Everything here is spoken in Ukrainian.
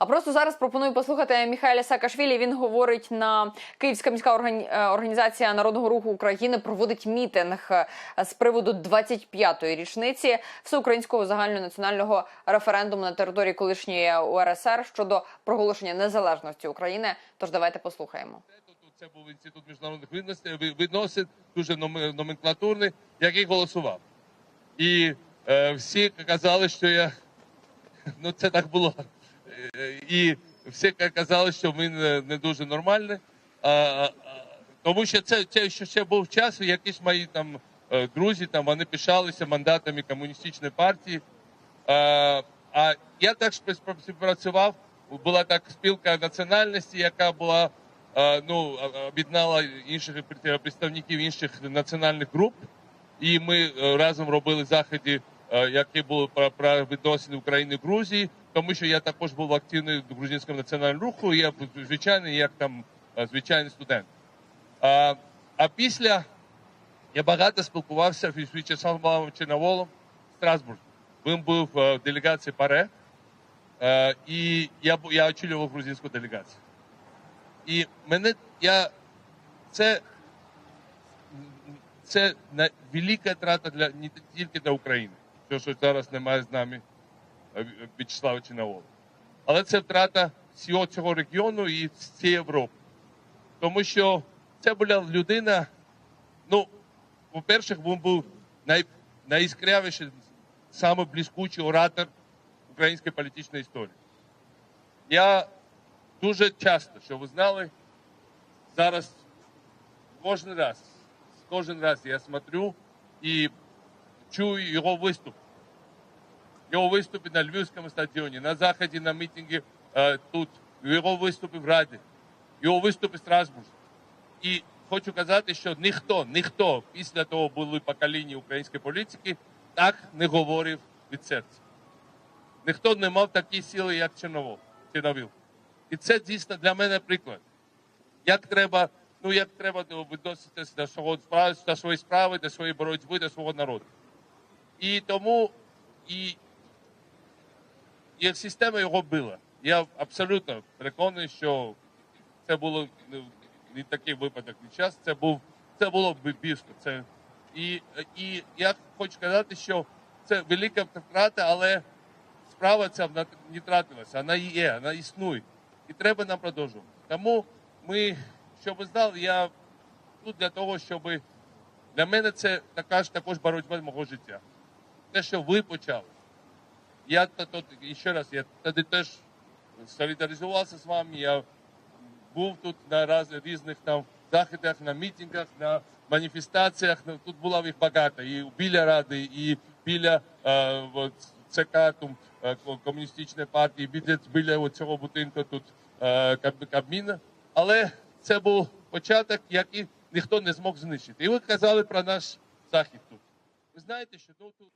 А просто зараз пропоную послухати Міхайля Саакашвілі. Він говорить на Київська міська е, організація народного руху України проводить мітинг е, з приводу 25-ї річниці всеукраїнського загальнонаціонального референдуму на території колишньої УРСР щодо проголошення незалежності України. Тож давайте послухаємо. Це був інститут міжнародних відносин, дуже номе- номенклатурний, який голосував. І е, всі казали, що я ну це так було. І всі казали, що е, не дуже а, тому що це, це ще, ще був час, якісь мої там е, друзі там вони пишалися мандатами комуністичної партії. А, я спів- співпрацював. Була так спілка національності, яка була е, ну об'єднала інших представників інших національних груп, і ми е, разом робили заходи, які були про, про відносини України і Грузії, тому що я також був активний в грузинському національному руху. Я звичайний, як там е, звичайний студент. А, а після я багато спілкувався з В'ячеславом Чорноволом в Страсбурзі. Він був е, в делегації ПАРЕ, е, і я, я очолював грузинську делегацію. І мене я це, це велика трата для не тільки для України, що, що зараз немає з нами е, В'ячеслава Чорновола. Але це втрата всього цього регіону і всієї Європи. Тому що це була людина, ну, по-перше, він був най, найяскравіший, саме оратор української політичної історії. Я дуже часто, що ви знали, зараз кожен раз, кожен раз я смотрю і чую його виступ. Його виступи на Львівському стадіоні, на заході, на мітингі е, тут, його виступи в Раді, його виступи в Страсбурзі. І хочу казати, що ніхто, ніхто після того були покоління української політики, так не говорив від серця. Ніхто не мав такі сили, як Чорновол, Чорновіл. І це дійсно для мене приклад. Як треба, ну як треба відноситися до свого справи, до своєї справи, до своєї боротьби, до свого народу. І тому і, і система його била. Я абсолютно переконаний, що це було не такий випадок не час. Це був це було більше. Це і, і я хочу сказати, що це велика втрата, але справа ця не втратилася. Вона є, вона існує. І треба нам продовжувати. Тому ми, щоб ви знали, я тут для того, щоб для мене це така ж також боротьба мого життя. Те, що ви почали. Я і ще раз, я тоді теж солідаризувався з вами. Я був тут на раз, різних там заходах, на мітингах, на маніфестаціях. Ну, Тут було їх багато. І біля Ради, і біля е, ЦК е, комуністичної партії, біля, біля цього будинку тут е, Кабміна. Але це був початок, який ніхто не змог знищити. І ви казали про наш захід тут. Ви знаєте, що ну, тут